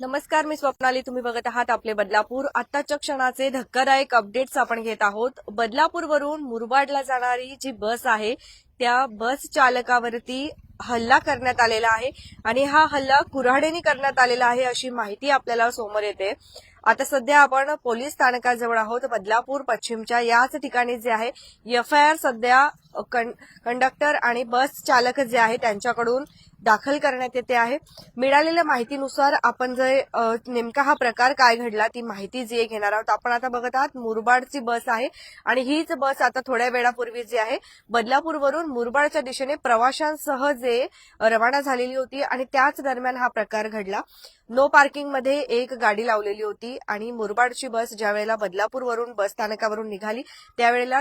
नमस्कार मी स्वप्नाली. तुम्ही बघत आहात आपले बदलापूर. आत्ताच्या क्षणाचे धक्कादायक अपडेट्स आपण घेत आहोत. बदलापूरवरून मुरबाडला जाणारी जी बस आहे त्या बस चालकावरती हल्ला करण्यात आलेला आहे आणि हा हल्ला कुऱ्हाडीने करण्यात आलेला आहे अशी माहिती आपल्याला समोर येते. आता सध्या आपण पोलीस स्थानकाजवळ आहोत. बदलापूर पश्चिमच्या याच ठिकाणी जे आहे एफ आय आर सध्या कंडक्टर आणि बस चालक जे आहे त्यांच्याकडून दाखल करण्यात येते आहे. मिळालेल्या माहितीनुसार आपण जे नेमका हा प्रकार काय घडला ती माहिती जी घेणार आहोत. आपण आता बघत आहात मुरबाडची बस आहे आणि हीच बस आता थोड्या वेळापूर्वी जी आहे बदलापूरवरून मुरबाडच्या दिशेने प्रवाशांसह जे रवाना झालेली होती आणि त्याच दरम्यान हा प्रकार घडला. नो पार्किंगमध्ये एक गाडी लावलेली होती आणि मुरबाडची बस ज्या वेळेला बदलापूरवरून बस स्थानकावरून निघाली त्यावेळेला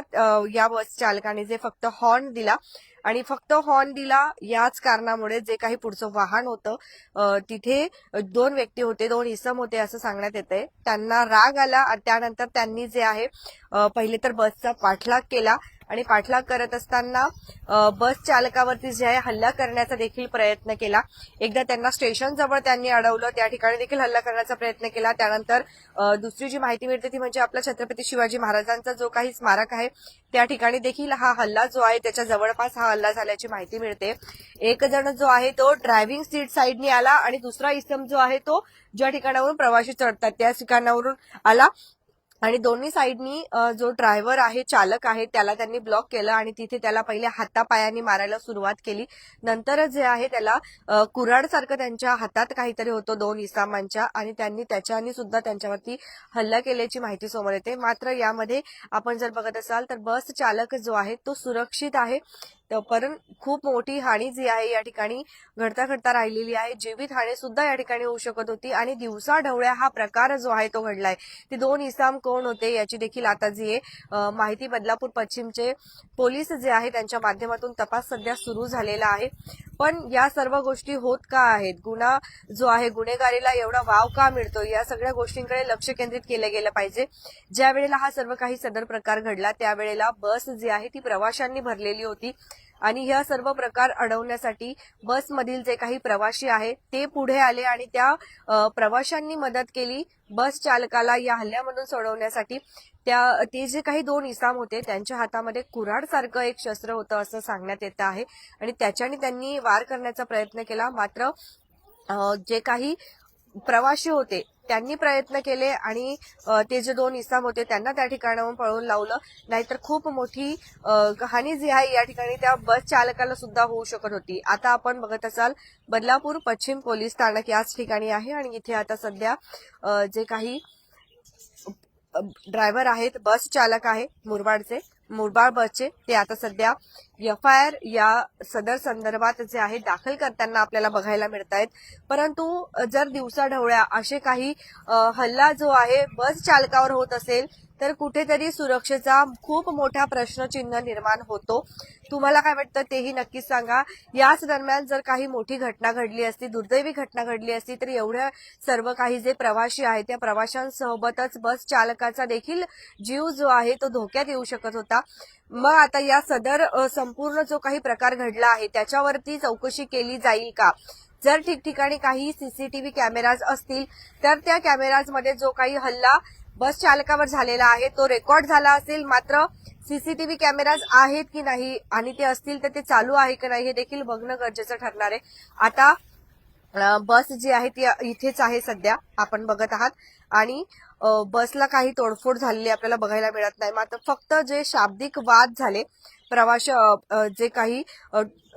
या बस चालकाने जे फक्त हॉर्न दिला आणि फक्त हॉर्न दिला याच कारणामुळे जे काही पुढचं वाहन होतं तिथे दोन व्यक्ती होते दोन इसम होते असं सांगण्यात येते त्यांना राग आला त्यानंतर त्यांनी जे आहे पहिले तर बसचा पाठलाग केला. आणि पाठलाग करत असताना बस चालकावरती जे आहे हल्ला करण्याचा देखील प्रयत्न केला. एकदा त्यांना स्टेशन जवळ त्यांनी अडवलं त्या ठिकाणी देखील हल्ला करण्याचा प्रयत्न केला. त्यानंतर दुसरी जी माहिती मिळते ती म्हणजे आपला छत्रपती शिवाजी महाराजांचा जो काही स्मारक आहे त्या ठिकाणी देखील हा हल्ला जो आहे त्याच्या जवळपास हा हल्ला झाल्याची माहिती मिळते. एक जण जो आहे तो ड्रायव्हिंग सीट साईडनी आला आणि दुसरा इसम जो आहे तो ज्या ठिकाणावरून प्रवासी चढतात त्या ठिकाणावरून आला. आणि दोन्ही साईडनी जो ड्रायव्हर आहे चालक आहे त्याला त्यांनी ब्लॉक केलं आणि तिथे त्याला पहिले हातापायाने मारायला सुरुवात केली. नंतर जे आहे त्याला कुराड कुऱ्हाडसारखं त्यांच्या हातात काहीतरी होतं दोन इसामांच्या आणि त्यांनी त्याच्याने सुद्धा त्यांच्यावरती हल्ला केल्याची माहिती समोर येते. मात्र यामध्ये आपण जर बघत असाल तर बस चालक जो आहे तो सुरक्षित आहे. तर खूप मोठी हानी जी आहे या ठिकाणी घडता घडता राहिलेली आहे. जीवित हानी सुद्धा या ठिकाणी होऊ शकत होती आणि दिवसा ढवळ्या हा प्रकार जो आहे तो घडलाय. ते दोन इसाम कोण होते याची देखील आता जी आहे माहिती बदलापूर पश्चिमचे पोलीस जे आहे त्यांच्या माध्यमातून तपास सध्या सुरू झालेला आहे. पण या सर्व गोष्टी होत का आहेत? गुन्हा जो आहे गुन्हेगारीला एवढा वाव का मिळतो? या सगळ्या गोष्टींकडे लक्ष केंद्रित केलं गेलं पाहिजे. ज्या वेळेला हा सर्व काही सदर प्रकार घडला त्यावेळेला बस जी आहे ती प्रवाशांनी भरलेली होती. आणि ह्या सर्व प्रकार अडवण्यासाठी बसमधील जे काही प्रवासी आहेत ते पुढे आले आणि त्या प्रवाशांनी मदत केली बस चालकाला या हल्ल्यामधून सोडवण्यासाठी. त्या ते जे काही दोन इसाम होते त्यांच्या हातामध्ये कुराड सारखं एक शस्त्र होतं असं सांगण्यात येतं आहे. आणि त्याच्याने त्यांनी वार करण्याचा प्रयत्न केला. मात्र जे काही प्रवासी होते त्यांनी प्रयत्न केले आणि ते जे दोन इसाम होते त्यांना त्या ठिकाणाहून पळवून लावलं. नाहीतर खूप मोठी हानी जी आहे या ठिकाणी त्या बस चालकाला सुद्धा होऊ शकत होती. आता आपण बघत असाल बदलापूर पश्चिम पोलीस स्थानक याच ठिकाणी आहे आणि इथे आता सध्या जे काही ड्रायव्हर आहेत बस चालक आहे मुरबाडचे मुरबाड बसचे ते आता सध्या एफ आय आर या सदर संदर्भात जे आहे दाखल करताना आपल्याला बघायला मिळत आहेत परंतु जर दिवसाढवळ्या असे काही हल्ला जो आहे बस चालकावर होत असेल तर कुठेतरी सुरक्षेचा खूप मोठा प्रश्नचिन्ह निर्माण होतो. तुम्हाला काय वाटतं तेही नक्कीच सांगा. याच दरम्यान जर काही मोठी घटना घडली असती दुर्दैवी घटना घडली असती तर एवढ्या सर्व काही जे प्रवासी आहेत त्या प्रवाशांसोबतच बस चालकाचा देखील जीव जो आहे तो धोक्यात येऊ शकत होता. मग आता या सदर अ, संपूर्ण जो काही प्रकार घडला आहे त्याच्यावरती चौकशी केली जाईल का? जर ठिकठिकाणी काही सीसीटीव्ही कॅमेराज असतील तर त्या कॅमेराजमध्ये जो काही हल्ला बस चालकावर झालेला आहे तो रेकॉर्ड झाला असेल मात्र सीसीटीव्ही कॅमेराज आहेत की नाही आणि ते असतील तर ते चालू आहे की नाही हे देखील बघणं गरजेचं ठरणार आहे. आता बस जी आहे ती इथेच आहे सध्या आपण बघत आहात. आणि बसला काही तोडफोड झालेली आपल्याला बघायला मिळत नाही. मात्र फक्त जे शाब्दिक वाद झाले प्रवाश जे काही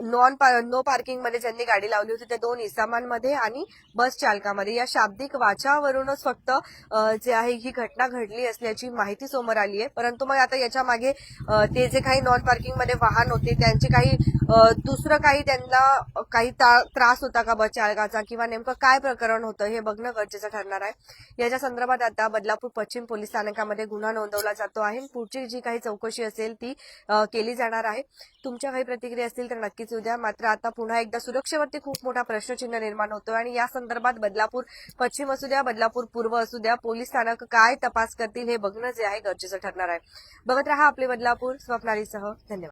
नॉन नो पार्किंगमध्ये ज्यांनी गाडी लावली होती त्या दोन इसामांमध्ये आणि बस चालकामध्ये. या शाब्दिक वाचावरूनच फक्त जे आहे ही घटना घडली असल्याची माहिती समोर आली आहे परंतु मग आता याच्या मागे ते जे काही नॉन पार्किंगमध्ये वाहन होते त्यांचे काही दुसरं काही त्यांना काही ता- त्रास होता का बस चालकाचा? किंवा नेमकं काय प्रकरण होतं हे बघणं गरजेचं ठरणार आहे. याच्या संदर्भात आता बदलापूर पश्चिम पोलीस स्थानकामध्ये गुन्हा नोंदवला जातो आहे. पुढची जी काही चौकशी असेल ती केली जाणार आहे. तुमच्या काही प्रतिक्रिया असतील तर नक्कीच उद्या. मात्र आता पुन्हा एकदा सुरक्षेवरती खूप मोठा प्रश्नचिन्ह निर्माण होतोय आणि या संदर्भात बदलापूर पश्चिम असू द्या बदलापूर पूर्व असू द्या पोलीस स्थानक काय तपास करतील हे बघणं जे आहे गरजेचं ठरणार आहे. बघत रहा आपले बदलापूर. स्वप्नालीसह धन्यवाद.